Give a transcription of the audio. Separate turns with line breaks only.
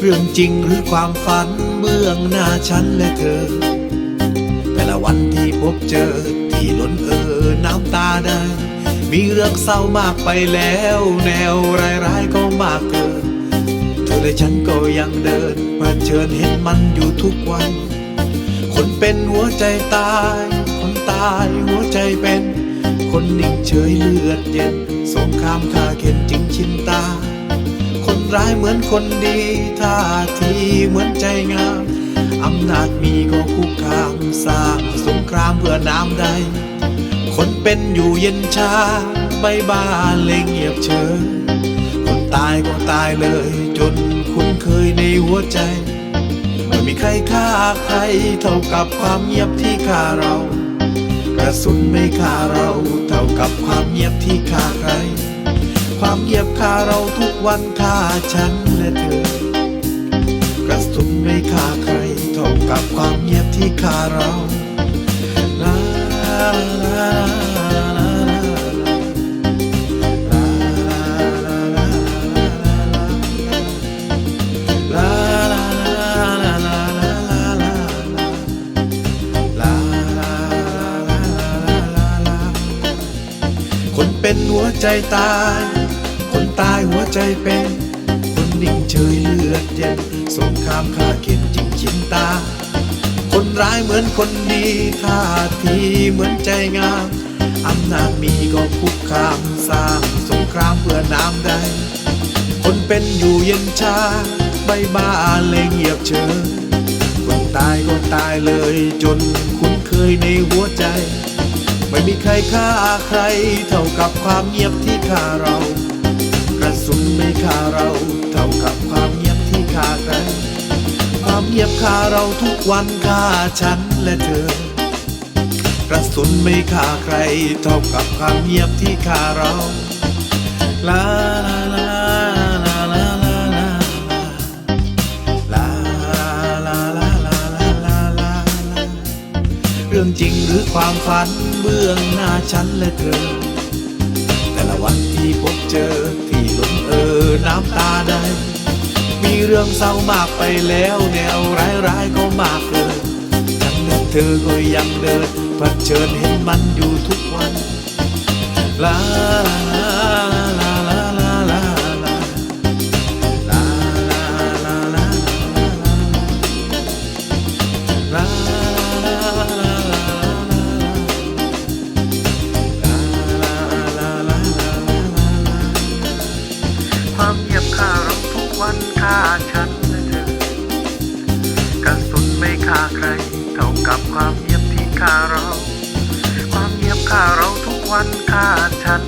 เรื่องจริงหรือความฝันเบื้องหน้าฉันและเธอ แต่ละวันที่พบเจอที่ล้นเอ่อน้ำตาได้ มีเรื่องเศร้ามากไปแล้ว แนวร้ายๆก็มากเกิน เธอและฉันก็ยังเดินมาเชิญเห็นมันอยู่ทุกวัน คนเป็นหัวใจตาย คนตายหัวใจเป็น คนนิ่งเฉยเลือดเย็น สงครามคาเข็นจริงชินตา คนร้ายเหมือนคนดีท่าทีเหมือนใจงามอำนาจมีก็คุกคามสร้างสงครามเพื่อน้ำใด คนเป็นอยู่เย็นชาไปบ้านเลยเงียบเชิงคนตายก็ตายเลย จนคุ้นเคยในหัวใจ ไม่มีใครฆ่าใครเท่ากับความเงียบที่ฆ่าเรา กระสุนไม่ฆ่าเราเท่ากับความเงียบที่ฆ่าใคร ความเงียบฆ่าเราทุกวันฆ่าฉันและเธอ กระสุนไม่ฆ่าใครเท่ากับความเงียบที่ฆ่าเรา คนเป็นหัวใจตาย คนตายหัวใจเป็น คนนิ่งเฉยเลือดเย็นสงครามฆ่าเข็นจริงชินตา คนร้ายเหมือนคนดีท่าทีเหมือนใจงามอำนาจมีก็คุกคามสร้างสงครามเพื่อน้ำได้คนเป็นอยู่เย็นชาใบบ้าเลยเงียบเฉยคนตายก็ตายเลยจนคุ้นเคยในหัวใจ ไม่มีใครฆ่าใคร เท่ากับความเงียบที่ฆ่าเรา กระสุนไม่ฆ่าเรา เท่ากับความเงียบที่ฆ่าใครความเงียบฆ่าเราทุกวันฆ่าฉันและเธอ กระสุนไม่ฆ่าใคร เท่ากับความเงียบที่ฆ่าเราลาลา ริงหรือความฝันเบื้องหน้าฉันและเธอ แต่ละวันที่พบเจอที่ล้นเออน้ำตาได้ มีเรื่องเศร้ามากไปแล้วแนวร้ายๆก็มากเกินฉันและเธอก็ยังเดินเผชิญเห็นมันอยู่ทุกวันลา ฆ่าฉันและเธอกระสุนไม่ฆ่าใคร เท่ากับความเงียบที่ฆ่าเรา ความเงียบฆ่าเราทุกวันฆ่าฉัน